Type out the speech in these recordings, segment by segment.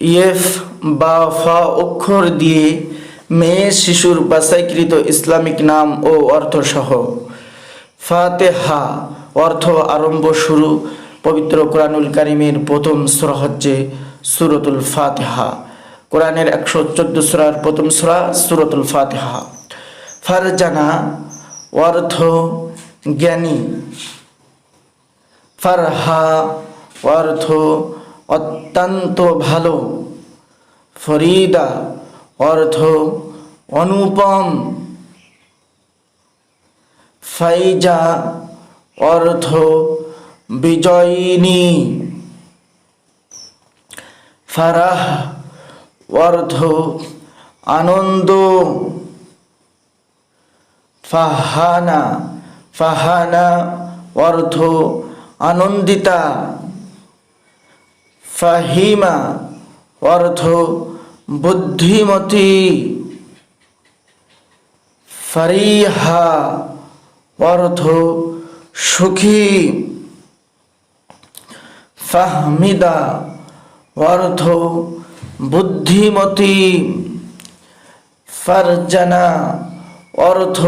ইয়েফ বা ফা অক্ষর দিয়ে মেয়ে শিশুর বাসাইকৃত ইসলামিক নাম ও অর্থসহ। ফাতেহা অর্থ আরম্ভ শুরু পবিত্র কোরআনুল কারিমের প্রথম সুরা হচ্ছে সুরতুল ফাতেহা। কোরআনের একশো চোদ্দ সুরার প্রথম সুরা সুরতুল ফাতেহা। ফারজানা অর্থ জ্ঞানী। ফারহা অর্থ অত্যন্ত ভালো। ফরিদা অর্থ অনুপম। ফাইজা অর্থ বিজয়িনী। ফারাহ অর্থ আনন্দ। ফাহানা ফাহানা অর্থ আনন্দিতা। ফাহিমা অর্থ বুদ্ধিমতী। ফারিহা অর্থ সুখী। ফাহমিদা অর্থ বুদ্ধিমতী। ফারজানা অর্থ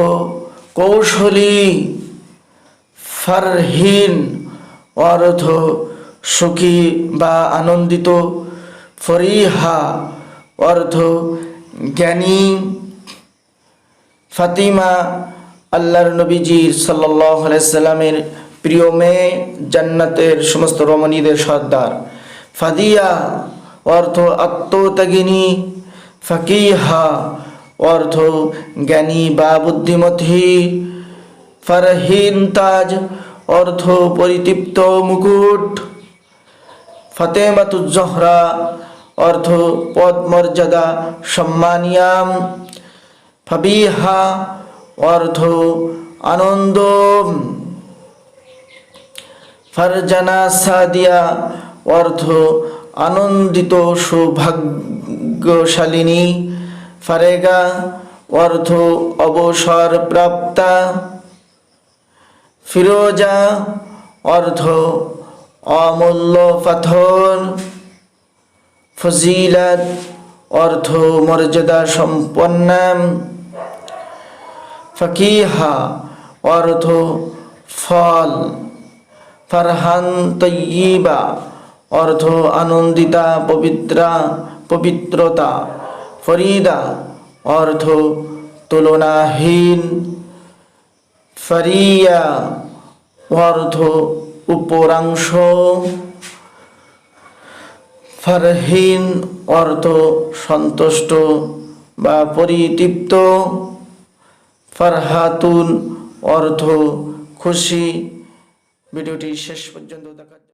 কৌশলী। ফারহীন অর্থ সুখী বা আনন্দিত, ফরিহা অর্থ জ্ঞানী ফাতিমা, আল্লাহর নবীজি সাল্লাহ সাল্লামের প্রিয় মেয়ে, জান্নাতের সমস্ত রমণীদের সর্দার। ফাদিয়া অর্থ আত্মত্যাগিনী। ফাকিহা অর্থ জ্ঞানী বা বুদ্ধিমতী। ফারহিন তাজ অর্থ পরিতৃপ্ত মুকুট। ফতেমাতুজ্জহরা অর্থ পদ মর্যাদা সম্মানিয়াম। ফাবিহা অর্থ আনন্দ ফারজানা সাদিয়া অর্থ আনন্দিত সৌভাগ্যশালিনী। ফারেগা অর্থ অবসর প্রাপ্তা ফিরোজা অর্থ অমূল্য পাথর, ফজিলাত অর্থ মর্যাদা সম্পন্ন, ফকিহা অর্থ ফল, ফারহান তৈবা অর্থ আনন্দিতা পবিত্রা, পবিত্রতা, ফরিদা অর্থ তুলনাহীন, ফরিয়া অর্থ উপরাংশ ফারহীন অর্থ সন্তুষ্ট বা পরিতৃপ্ত ফারহাতুন অর্থ খুশি। ভিডিওটি শেষ পর্যন্ত দেখা